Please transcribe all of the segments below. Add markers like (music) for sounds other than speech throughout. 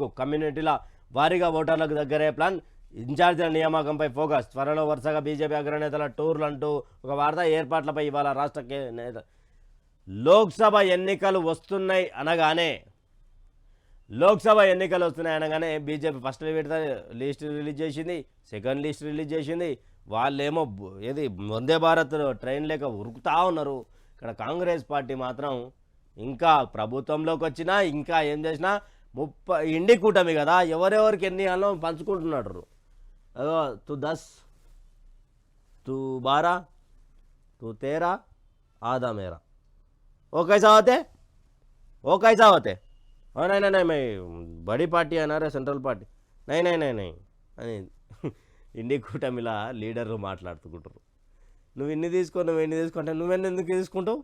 ఎందుకు కమ్యూనిటీల వారీగా ఓటర్లకు దగ్గరే ప్లాన్. ఇన్ఛార్జీల నియామకంపై ఫోకస్. త్వరలో వరుసగా బీజేపీ అగ్రనేతల టూర్లు అంటూ ఒక వార్త ఏర్పాట్లపై ఇవాళ రాష్ట్ర నేత లోక్సభ ఎన్నికలు వస్తున్నాయి అనగానే లోక్సభ ఎన్నికలు వస్తున్నాయి అనగానే బీజేపీ ఫస్ట్ విడత లిస్ట్ రిలీజ్ చేసింది సెకండ్ లిస్ట్ రిలీజ్ చేసింది. వాళ్ళేమో ఏది వందే భారత్ ట్రైన్ లేక ఉరుకుతా ఉన్నారు. ఇక్కడ కాంగ్రెస్ పార్టీ మాత్రం ఇంకా ప్రభుత్వంలోకి వచ్చినా ఇంకా ఏం చేసినా ముప్పై ఇండి కూటమి కదా ఎవరెవరికి ఎన్ని అలో పంచుకుంటున్నాడు అదో తు దస్ తు బారా తు తేరా ఆదా మేరా. ఓ కైసా హోతే ఓ కైసా నై మై బడి పార్టీ అన్నారే సెంట్రల్ పార్టీ. నై నై నై నై అని (laughs) ఇండి కూటమిలా లీడర్లు మాట్లాడుతుకుంటారు నువ్వు ఇన్ని తీసుకో నువ్వు ఎన్ని తీసుకుంటే నువ్వెన్న ఎందుకు తీసుకుంటావు?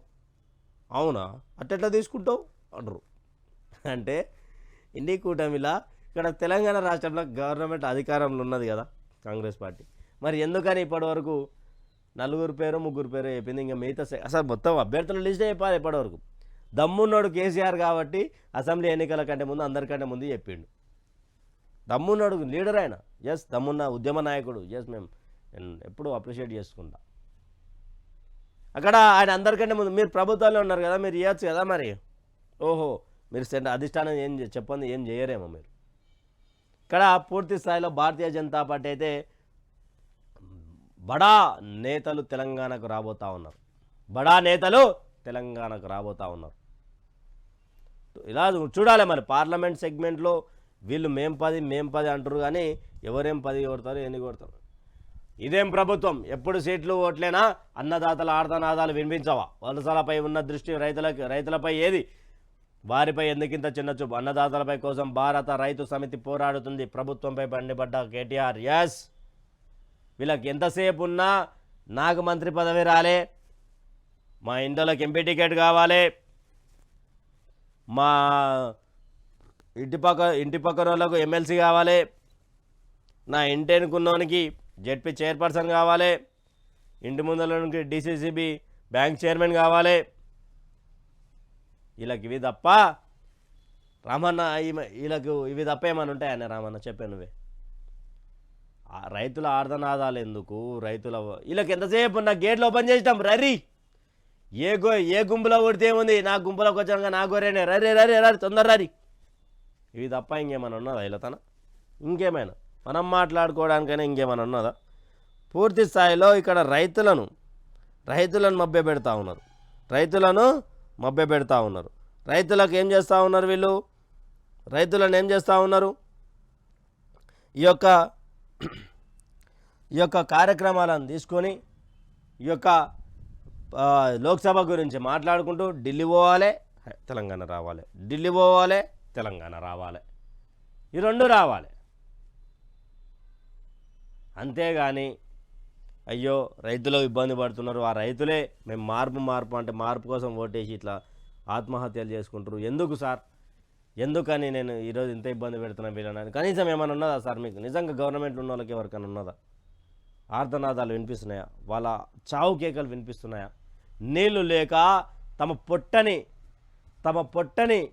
అవునా? అట్టెట్లా తీసుకుంటావు? అంటారు. అంటే ఇండి కూటమిలా? ఇక్కడ తెలంగాణ రాష్ట్రంలో గవర్నమెంట్ అధికారంలో ఉన్నది కదా కాంగ్రెస్ పార్టీ. మరి ఎందుకని ఇప్పటివరకు నలుగురు పేరు ముగ్గురు పేరు చెప్పింది? ఇంకా మిగతా అసలు మొత్తం అభ్యర్థుల లిస్టే చెప్పాలి ఇప్పటివరకు. దమ్మున్నోడు కేసీఆర్ కాబట్టి అసెంబ్లీ ఎన్నికల కంటే ముందు అందరికంటే ముందు చెప్పిండు. దమ్మున్నాడు లీడర్ ఆయన. ఎస్ దమ్మున్న ఉద్యమ నాయకుడు. ఎస్ మేము నేను ఎప్పుడూ అప్రిషియేట్ చేసుకుంటా. అక్కడ ఆయన అందరికంటే ముందు మీరు ప్రభుత్వంలో ఉన్నారు కదా మీరు ఇవ్వచ్చు కదా మరి? ఓహో. మీరు సెంటర్ అధిష్టానం ఏం చెప్పండి ఏం చేయరేమో మీరు. ఇక్కడ పూర్తి స్థాయిలో భారతీయ జనతా పార్టీ అయితే బడా నేతలు తెలంగాణకు రాబోతా ఉన్నారు. బడా నేతలు తెలంగాణకు రాబోతా ఉన్నారు. ఇలా చూడాలి మరి పార్లమెంట్ సెగ్మెంట్లో వీళ్ళు మేం పది మేం పది అంటారు కానీ ఎవరేం పది కొడతారు ఎన్ని కొడతారు? ఇదేం ప్రభుత్వం? ఎప్పుడు సీట్లు ఓట్లేనా? అన్నదాతల ఆర్ధనాదాలు వినిపించవా? వలసలపై ఉన్న దృష్టి రైతులకి రైతులపై ఏది? వారిపై ఎందుకింత చిన్న చూపు? అన్నదాతలపై కోసం భారత రైతు సమితి పోరాడుతుంది. ప్రభుత్వంపై బండిపడ్డ కేటీఆర్. ఎస్ వీళ్ళకి ఎంతసేపు ఉన్నా నాకు మంత్రి పదవి రాలే. మా ఇంట్లోకి ఎంపీ టికెట్ కావాలి. మా ఇంటి పక్క ఇంటి పక్కన వాళ్ళకు ఎమ్మెల్సీ కావాలి. నా ఇంటి అనుకున్నోనికి జెడ్పీ చైర్పర్సన్ కావాలి. ఇంటి ముందరకి డిసిసిబి బ్యాంక్ చైర్మన్ కావాలి. వీళ్ళకి ఇవి తప్ప రామన్న వీళ్ళకు ఇవి తప్ప ఏమైనా ఉంటాయన్న రామన్న చెప్పాను నువ్వే? రైతుల ఆర్ధనాదాలు ఎందుకు? రైతుల వీళ్ళకి ఎంతసేపు నా గేట్లు ఓపెన్ చేసినాం రరీ! ఏ గో ఏ గుంపులో కొడితే ఏముంది? నా గుంపులోకి వచ్చాక నా గొర్రెనే. రరే రరే రరి తొందర రరి! ఇవి తప్ప ఇంకేమైనా ఉన్నదా ఇలా తన? ఇంకేమైనా? మనం మాట్లాడుకోవడానికైనా ఇంకేమైనా ఉన్నదా? పూర్తి స్థాయిలో ఇక్కడ రైతులను రైతులను మభ్య పెడతా ఉన్నారు. రైతులను మభ్య పెడతా ఉన్నారు. రైతులకు ఏం చేస్తూ ఉన్నారు వీళ్ళు? రైతులను ఏం చేస్తూ ఉన్నారు? ఈ యొక్క ఈ యొక్క కార్యక్రమాలను తీసుకొని ఈ యొక్క లోక్సభ గురించి మాట్లాడుకుంటూ ఢిల్లీ పోవాలి తెలంగాణ రావాలి. ఢిల్లీ పోవాలి తెలంగాణ రావాలి. ఈ రెండు రావాలి. అంతేగాని అయ్యో రైతులు ఇబ్బంది పడుతున్నారు. ఆ రైతులే మేము మార్పు మార్పు అంటే మార్పు కోసం ఓటేసి ఇట్లా ఆత్మహత్యలు చేసుకుంటారు ఎందుకు సార్? ఎందుకని నేను ఈరోజు ఇంత ఇబ్బంది పెడుతున్నా వీళ్ళని? కనీసం ఏమైనా ఉన్నదా సార్ మీకు? నిజంగా గవర్నమెంట్ ఉన్న వాళ్ళకి ఎవరికైనా ఉన్నదా? ఆర్తనాదాలు వినిపిస్తున్నాయా? వాళ్ళ చావు కేకలు వినిపిస్తున్నాయా? నీళ్ళు లేక తమ పొట్టని తమ పొట్టని